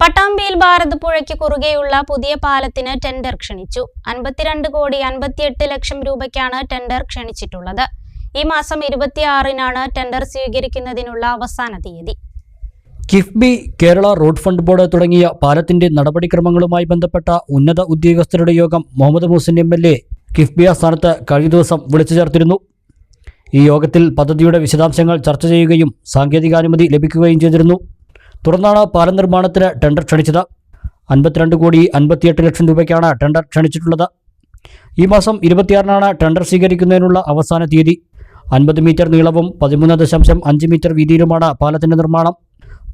പട്ടാമ്പിയിൽ ഭാരത് പുഴയ്ക്ക് കുറുകെയുള്ള പുതിയ പാലത്തിന് ടെൻഡർ ക്ഷണിച്ചു. അൻപത്തിരണ്ട് കോടി അൻപത്തിയെട്ട് ലക്ഷം രൂപയ്ക്കാണ് ടെൻഡർ ക്ഷണിച്ചിട്ടുള്ളത്. ഈ മാസം ഇരുപത്തിയാറിനാണ് ടെൻഡർ സ്വീകരിക്കുന്നതിനുള്ള അവസാന തീയതി. KIIFB Kerala road fund board തുടങ്ങിയ പാലത്തിന്റെ നടപടിക്രമങ്ങളുമായി ബന്ധപ്പെട്ട ഉന്നത ഉദ്യോഗസ്ഥരുടെ യോഗം Muhammad Muhsin M L A KIIFB ആസ്ഥാനത്ത് കഴിഞ്ഞ ദിവസം വിളിച്ചു ചേർത്തിരുന്നു. ഈ യോഗത്തിൽ പദ്ധതിയുടെ വിശദാംശങ്ങൾ ചർച്ച ചെയ്യുകയും സാങ്കേതികാനുമതി ലഭിക്കുകയും ചെയ്തിരുന്നു. തുടർന്നാണ് പാലം നിർമ്മാണത്തിന് ടെൻഡർ ക്ഷണിച്ചത്. അൻപത്തിരണ്ട് കോടി അൻപത്തിയെട്ട് ലക്ഷം രൂപയ്ക്കാണ് ടെൻഡർ ക്ഷണിച്ചിട്ടുള്ളത്. ഈ മാസം ഇരുപത്തിയാറിനാണ് ടെൻഡർ സ്വീകരിക്കുന്നതിനുള്ള അവസാന തീയതി. അൻപത് മീറ്റർ നീളവും പതിമൂന്ന് ദശാംശം അഞ്ച് മീറ്റർ വീതിയിലുമാണ് പാലത്തിന്റെ നിർമ്മാണം.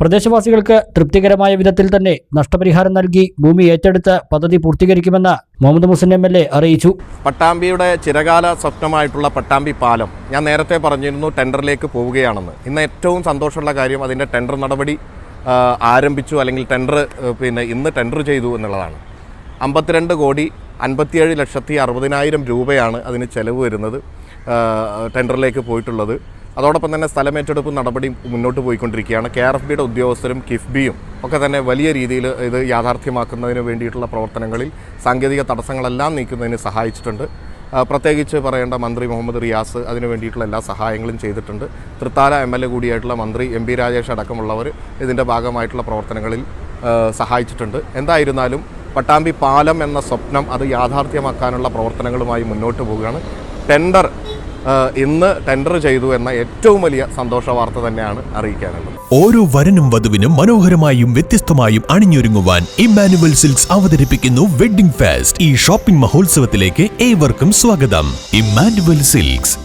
പ്രദേശവാസികൾക്ക് തൃപ്തികരമായ വിധത്തിൽ തന്നെ നഷ്ടപരിഹാരം നൽകി ഭൂമി ഏറ്റെടുത്ത് പദ്ധതി പൂർത്തീകരിക്കുമെന്ന് Muhammad Muhsin M L A അറിയിച്ചു. പട്ടാമ്പിയുടെ ചിരകാല സ്വപ്നമായിട്ടുള്ള പട്ടാമ്പി പാലം ഞാൻ നേരത്തെ പറഞ്ഞിരുന്നു ടെൻഡറിലേക്ക് പോവുകയാണെന്ന്. ഇന്ന് ഏറ്റവും സന്തോഷമുള്ള കാര്യം അതിന്റെ ടെൻഡർ നടപടി ആരംഭിച്ചു അല്ലെങ്കിൽ ടെൻഡർ പിന്നെ ഇന്ന് ടെൻഡർ ചെയ്തു എന്നുള്ളതാണ്. അമ്പത്തിരണ്ട് കോടി അൻപത്തിയേഴ് ലക്ഷത്തി അറുപതിനായിരം രൂപയാണ് അതിന് ചെലവ് വരുന്നത് ടെൻഡറിലേക്ക് പോയിട്ടുള്ളത്. അതോടൊപ്പം തന്നെ സ്ഥലമേറ്റെടുപ്പ് നടപടി മുന്നോട്ട് പോയിക്കൊണ്ടിരിക്കുകയാണ്. കെ ആർ എഫ് ബിയുടെ ഉദ്യോഗസ്ഥരും കിഫ്ബിയും ഒക്കെ തന്നെ വലിയ രീതിയിൽ ഇത് യാഥാർത്ഥ്യമാക്കുന്നതിന് വേണ്ടിയിട്ടുള്ള പ്രവർത്തനങ്ങളിൽ സാങ്കേതിക തടസ്സങ്ങളെല്ലാം നീക്കുന്നതിന് സഹായിച്ചിട്ടുണ്ട്. പ്രത്യേകിച്ച് പറയേണ്ട മന്ത്രി മുഹമ്മദ് റിയാസ് അതിനു വേണ്ടിയിട്ടുള്ള എല്ലാ സഹായങ്ങളും ചെയ്തിട്ടുണ്ട്. തൃത്താല എം എൽ എ കൂടിയായിട്ടുള്ള മന്ത്രി എം പി രാജേഷ് അടക്കമുള്ളവർ ഇതിന്റെ ഭാഗമായിട്ടുള്ള പ്രവർത്തനങ്ങളിൽ സഹായിച്ചിട്ടുണ്ട്. എന്തായിരുന്നാലും പട്ടാമ്പി പാലം എന്ന സ്വപ്നം അത് യാഥാർത്ഥ്യമാക്കാനുള്ള പ്രവർത്തനങ്ങളുമായി മുന്നോട്ട് പോവുകയാണ്. ടെൻഡർ ഇന്ന് ടെൻഡർ ചെയ്തു എന്ന ഏറ്റവും വലിയ സന്തോഷ വാർത്ത തന്നെയാണ് അറിയിക്കാനുള്ളത്. ഓരോ വരനും വധുവിനും മനോഹരമായും വ്യത്യസ്തമായും അണിഞ്ഞൊരുങ്ങുവാൻ ഇമ്മാനുവൽ സിൽക്സ് അവതരിപ്പിക്കുന്നു വെഡ്ഡിംഗ് ഫാസ്റ്റ് ഈ ഷോപ്പിംഗ് മഹോത്സവത്തിലേക്ക് ഏവർക്കും സ്വാഗതം. ഇമ്മാനുവൽ സിൽക്സ്.